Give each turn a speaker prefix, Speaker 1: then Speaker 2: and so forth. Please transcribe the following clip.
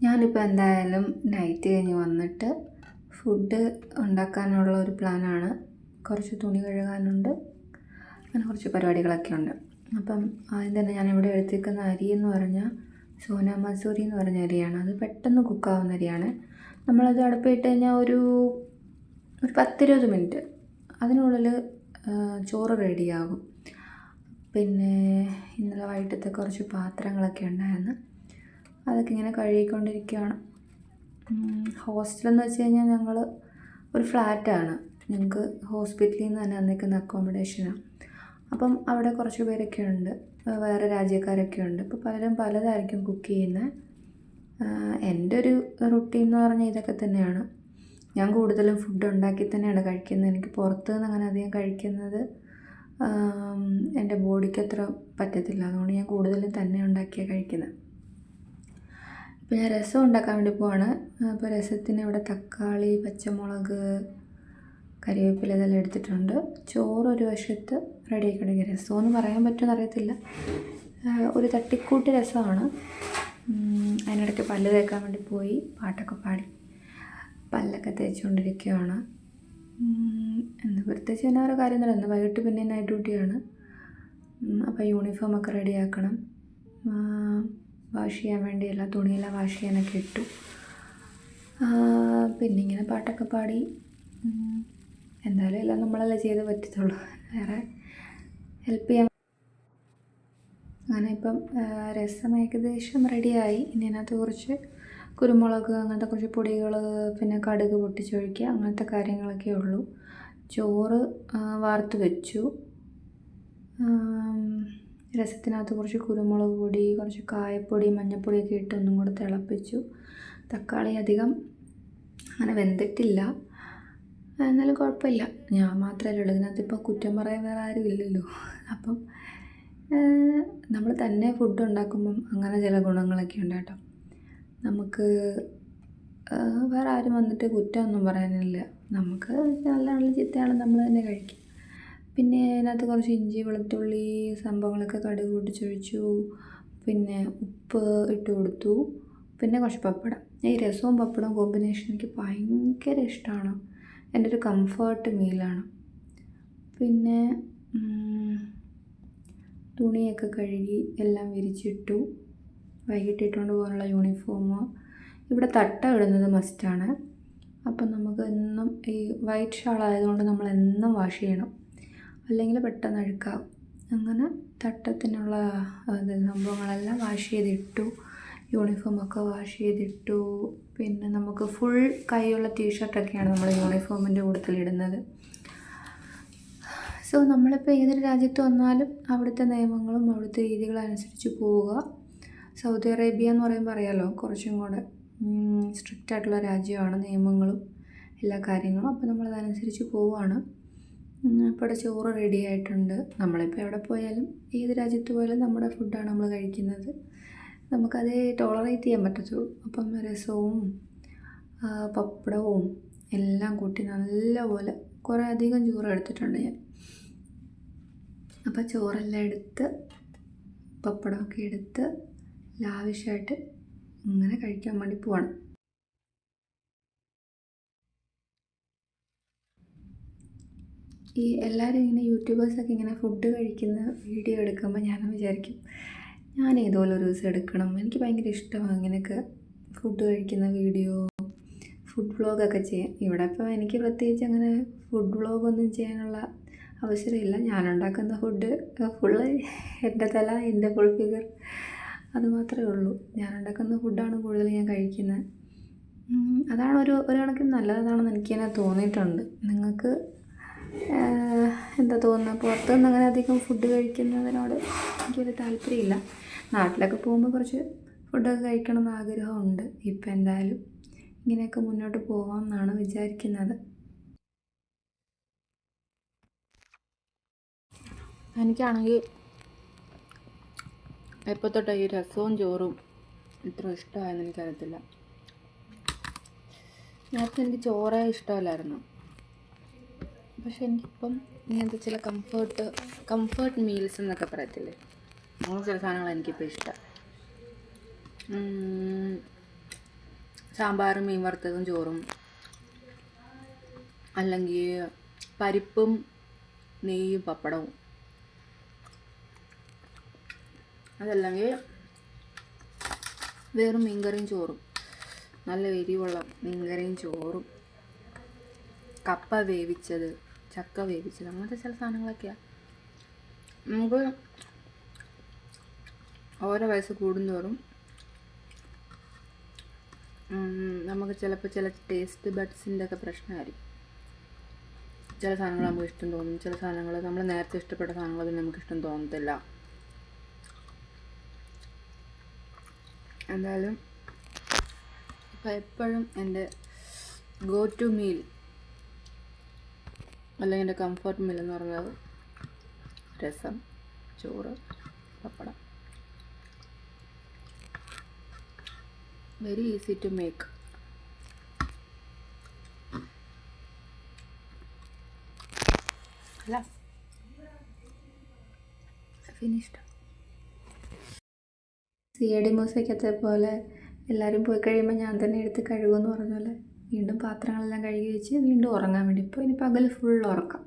Speaker 1: ഞാനിപ്പോൾ എന്തായാലും നൈറ്റ് കഴിഞ്ഞ് വന്നിട്ട് ഫുഡ് ഉണ്ടാക്കാനുള്ള ഒരു പ്ലാനാണ് കുറച്ച് തുണി കഴുകാനുണ്ട്. അങ്ങനെ കുറച്ച് പരിപാടികളൊക്കെ ഉണ്ട്. അപ്പം ആദ്യം തന്നെ ഞാനിവിടെ എടുത്തിരിക്കുന്ന അരി എന്ന് പറഞ്ഞാൽ സോന മസൂരി എന്ന് പറഞ്ഞ അരിയാണ്. അത് പെട്ടെന്ന് കുക്കാവുന്ന അരിയാണ്. നമ്മളത് അടുപ്പിട്ട് കഴിഞ്ഞാൽ ഒരു ഒരു പത്തിരുപത് മിനിറ്റ് അതിനുള്ളിൽ ചോറ് റെഡിയാകും പിന്നെ ഇന്നലെ വൈകിട്ടത്തെ കുറച്ച് പാത്രങ്ങളൊക്കെ ഉണ്ടായിരുന്നു. അതൊക്കെ ഇങ്ങനെ കഴുകിക്കൊണ്ടിരിക്കുകയാണ് ഹോസ്റ്റലെന്ന് വെച്ച് കഴിഞ്ഞാൽ ഞങ്ങൾ ഒരു ഫ്ലാറ്റാണ്. ഞങ്ങൾക്ക് ഹോസ്പിറ്റലിൽ നിന്ന് തന്നെ നിൽക്കുന്ന അക്കോമഡേഷനാണ് അപ്പം അവിടെ കുറച്ച് പേരൊക്കെ ഉണ്ട്. വേറെ രാജ്യക്കാരൊക്കെ ഉണ്ട്. അപ്പോൾ പലരും പലതായിരിക്കും കുക്ക് ചെയ്യുന്നത് എന്റെ ഒരു റുട്ടീൻ എന്ന് പറഞ്ഞാൽ ഇതൊക്കെ തന്നെയാണ്. ഞാൻ കൂടുതലും ഫുഡ് ഉണ്ടാക്കി തന്നെയാണ് കഴിക്കുന്നത്. എനിക്ക് പുറത്ത് നിന്ന് അങ്ങനെ അധികം കഴിക്കുന്നത് എന്റെ ബോഡിക്ക് അത്ര പറ്റത്തില്ല. അതുകൊണ്ട് ഞാൻ കൂടുതലും തന്നെ ഉണ്ടാക്കിയാണ് കഴിക്കുന്നത് ഇപ്പോൾ ഞാൻ രസം ഉണ്ടാക്കാൻ വേണ്ടി പോവാണ്. അപ്പോൾ രസത്തിന് ഇവിടെ തക്കാളി പച്ചമുളക് കരിവേപ്പില ഇതെല്ലാം എടുത്തിട്ടുണ്ട്. ചോറ് ഒരു വശത്ത് റെഡി ആക്കിക്കൊണ്ടിരിക്കുക രസമെന്ന് പറയാൻ പറ്റുമെന്ന് അറിയത്തില്ല ഒരു തട്ടിക്കൂട്ട് രസമാണ്. അതിനിടയ്ക്ക് പല്ല് തേക്കാൻ വേണ്ടി പോയി പാട്ടൊക്കെ പാടി പല്ലൊക്കെ തേച്ചുകൊണ്ടിരിക്കുകയാണ്. എന്ന് പ്രത്യേകിച്ച് തന്നെ ഓരോ കാര്യം തന്നെ വൈകിട്ട് പിന്നെ നൈറ്റ് ഡ്യൂട്ടിയാണ് അപ്പോൾ യൂണിഫോമൊക്കെ റെഡിയാക്കണം വാഷ് ചെയ്യാൻ വേണ്ടി എല്ലാ തുണിയെല്ലാം വാഷ് ചെയ്യാനൊക്കെ ഇട്ടു. പിന്നെ ഇങ്ങനെ പാട്ടൊക്കെ പാടി. എന്തായാലും എല്ലാം നമ്മളല്ലേ ചെയ്ത് പറ്റത്തുള്ളൂ. വേറെ ഹെൽപ്പ് ചെയ്യാൻ അങ്ങനെ ഇപ്പം രസം ഏകദേശം റെഡിയായി ഇനി അതിനകത്ത് കുറച്ച് കുരുമുളക് അങ്ങനത്തെ കുറച്ച് പൊടികൾ പിന്നെ കടുക് പൊട്ടിച്ചൊഴിക്കുക അങ്ങനത്തെ കാര്യങ്ങളൊക്കെ ഉള്ളൂ. ചോറ് വാർത്ത് വെച്ചു. രസത്തിനകത്ത് കുറച്ച് കുരുമുളക് പൊടി കുറച്ച് കായപ്പൊടി മഞ്ഞൾപ്പൊടിയൊക്കെ ഇട്ട് ഒന്നും കൂടെ തിളപ്പിച്ചു. തക്കാളി അധികം അങ്ങനെ വെന്തിട്ടില്ല. എന്നാലും കുഴപ്പമില്ല. ഞാൻ മാത്രമല്ല ഉള്ളൂ. ഇതിനകത്ത് ഇപ്പോൾ കുറ്റം പറയാൻ വേറെ ആരും ഇല്ലല്ലോ. അപ്പം നമ്മൾ തന്നെ ഫുഡ് ഉണ്ടാക്കുമ്പം അങ്ങനെ ചില ഗുണങ്ങളൊക്കെ ഉണ്ട് കേട്ടോ. നമുക്ക് വേറെ ആരും വന്നിട്ട് കുറ്റമൊന്നും പറയാനില്ല. നമുക്ക് നല്ലതാണെങ്കിലും ചീത്തയാണെങ്കിലും നമ്മൾ തന്നെ കഴിക്കും പിന്നെ അതിനകത്ത് കുറച്ച് ഇഞ്ചി വെളുത്തുള്ളി സംഭവങ്ങളൊക്കെ കടുക് പൊട്ടിച്ചൊഴിച്ചു. പിന്നെ ഉപ്പ് ഇട്ട് കൊടുത്തു. പിന്നെ കുറച്ച് പപ്പടം. ഈ രസവും പപ്പടവും കോമ്പിനേഷൻ എനിക്ക് ഭയങ്കര ഇഷ്ടമാണ് എന്റെ ഒരു കംഫർട്ട് മീലാണ് പിന്നെ തുണിയൊക്കെ കഴുകി എല്ലാം വിരിച്ചിട്ടു. വൈകിട്ട് ഇട്ടുകൊണ്ട് പോകാനുള്ള യൂണിഫോം ഇവിടെ തട്ട ഇടുന്നത് മസ്റ്റാണ് അപ്പം നമുക്ക് എന്നും ഈ വൈറ്റ് ഷാൾ ആയതുകൊണ്ട് നമ്മൾ എന്നും വാഷ് ചെയ്യണം. അല്ലെങ്കിൽ പെട്ടെന്ന് അഴുക്കാവും. അങ്ങനെ തട്ടത്തിനുള്ള സംഭവങ്ങളെല്ലാം വാഷ് ചെയ്തിട്ടു. യൂണിഫോമൊക്കെ വാഷ് ചെയ്തിട്ടു. പിന്നെ നമുക്ക് ഫുൾ കൈയുള്ള ടീഷർട്ടൊക്കെയാണ് നമ്മൾ യൂണിഫോമിന്റെ കൂടുതലിടുന്നത് സോ നമ്മളിപ്പോൾ ഏതൊരു രാജ്യത്ത് വന്നാലും അവിടുത്തെ നിയമങ്ങളും അവിടുത്തെ രീതികളും അനുസരിച്ച് പോവുക. സൗദി അറേബ്യ എന്ന് പറയുമ്പോൾ അറിയാമല്ലോ കുറച്ചും കൂടെ സ്ട്രിക്റ്റ് ആയിട്ടുള്ള രാജ്യമാണ് നിയമങ്ങളും എല്ലാ കാര്യങ്ങളും. അപ്പോൾ നമ്മളതനുസരിച്ച് പോവുകയാണ് ഇപ്പോൾ ഇവിടെ ചോറ് റെഡി ആയിട്ടുണ്ട്. നമ്മളിപ്പോൾ എവിടെ പോയാലും ഏത് രാജ്യത്ത് പോയാലും നമ്മുടെ ഫുഡാണ് നമ്മൾ കഴിക്കുന്നത്. നമുക്കത് ടോളറേറ്റ് ചെയ്യാൻ പറ്റത്തുള്ളൂ. അപ്പം രസവും പപ്പടവും എല്ലാം കൂട്ടി നല്ലപോലെ കുറേ അധികം ചോറ് എടുത്തിട്ടുണ്ട് ഞാൻ. അപ്പോൾ ചോറെല്ലാം എടുത്ത് പപ്പടമൊക്കെ എടുത്ത് ലാവിഷായിട്ട് ഇങ്ങനെ കഴിക്കാൻ വേണ്ടി പോവാണ്. ഈ എല്ലാവരും ഇങ്ങനെ യൂട്യൂബേഴ്സൊക്കെ ഇങ്ങനെ ഫുഡ് കഴിക്കുന്ന വീഡിയോ എടുക്കുമ്പോൾ ഞാൻ വിചാരിക്കും ഞാൻ ഇതുപോലെ ഒരു ദിവസം എടുക്കണം. എനിക്ക് ഭയങ്കര ഇഷ്ടമാണ് ഇങ്ങനെയൊക്കെ ഫുഡ് കഴിക്കുന്ന വീഡിയോ ഫുഡ് വ്ളോഗൊക്കെ ചെയ്യാൻ. ഇവിടെ ഇപ്പോൾ എനിക്ക് പ്രത്യേകിച്ച് അങ്ങനെ ഫുഡ് വ്ളോഗൊന്നും ചെയ്യാനുള്ള അവസരമില്ല. ഞാനുണ്ടാക്കുന്ന ഫുഡ് ഫുള്ള് എന്റെ തല എന്റെ ഫുൾ ഫിഗർ അത് മാത്രമേ ഉള്ളൂ. ഞാനുണ്ടാക്കുന്ന ഫുഡാണ് കൂടുതൽ ഞാൻ കഴിക്കുന്നത്. അതാണ് ഒരു ഒരു കണക്കിന് നല്ലതാണെന്ന് എനിക്ക് തന്നെ തോന്നിയിട്ടുണ്ട്. നിങ്ങൾക്ക് എന്താ തോന്നുന്നത് പുറത്തുനിന്ന് അങ്ങനെ അധികം ഫുഡ് കഴിക്കുന്നതിനോട് എനിക്കൊരു താല്പര്യമില്ല. നാട്ടിലൊക്കെ പോകുമ്പോൾ കുറച്ച് ഫുഡൊക്കെ കഴിക്കണം എന്ന് ആഗ്രഹമുണ്ട്. ഇപ്പം എന്തായാലും ഇങ്ങനെയൊക്കെ മുന്നോട്ട് പോകാം എന്നാണ് വിചാരിക്കുന്നത്.
Speaker 2: എനിക്കാണെങ്കിൽ എപ്പോൾ തൊട്ട് ഈ രസവും ചോറും ഇത്ര ഇഷ്ടമായെന്ന് എനിക്കറിയത്തില്ല. നേരത്തെ എനിക്ക് ചോറേ ഇഷ്ടമല്ലായിരുന്നു. പക്ഷെ എനിക്കിപ്പം ഇങ്ങനത്തെ ചില കംഫേർട്ട് കംഫേർട്ട് മീൽസ് എന്നൊക്കെ പറയത്തില്ലേ? അങ്ങനെ ചില സാധനങ്ങൾ എനിക്കിപ്പോൾ ഇഷ്ടം.
Speaker 1: സാമ്പാറും മീൻ വറുത്തതും ചോറും. അല്ലെങ്കിൽ പരിപ്പും നെയ്യും പപ്പടവും. അതല്ലെങ്കിൽ വെറും മീൻകറിയും ചോറും. നല്ല എരിവുള്ള മീൻകറിയും ചോറും. കപ്പ വേവിച്ചത് ചക്ക വേവിച്ചത്. അങ്ങനത്തെ ചില സാധനങ്ങളൊക്കെയാണ് നമുക്ക് ഓരോ വയസ്സ് കൂടുന്തോറും നമുക്ക് ചിലപ്പോൾ ചില ടേസ്റ്റ് ബഡ്സിന്റെ ഒക്കെ പ്രശ്നമായിരിക്കും. ചില സാധനങ്ങൾ നമുക്ക് ഇഷ്ടം തോന്നും. ചില സാധനങ്ങൾ നമ്മൾ നേരത്തെ ഇഷ്ടപ്പെട്ട സാധനങ്ങൾ പിന്നെ നമുക്ക് ഇഷ്ടം തോന്നത്തില്ല. എന്തായാലും ഇപ്പം എപ്പോഴും എന്റെ ഗോ ടു മീൽ അല്ലെങ്കിൽ എന്റെ കംഫർട്ട് മീൽ എന്ന് പറഞ്ഞത് രസം ചോറ് pappadam. Very easy to make അല്ല. ഫിനിഷ്ഡ്
Speaker 3: സി എ ഡി മൂസയ്ക്കത്തെ പോലെ എല്ലാവരും പോയി കഴിയുമ്പോൾ ഞാൻ തന്നെ എടുത്ത് കഴുകുമെന്ന് പറഞ്ഞ വീണ്ടും പാത്രങ്ങളെല്ലാം കഴുകി വെച്ച് വീണ്ടും ഉറങ്ങാൻ വേണ്ടി ഇപ്പോൾ ഇനി പകൽ ഫുൾ ഉറക്കം.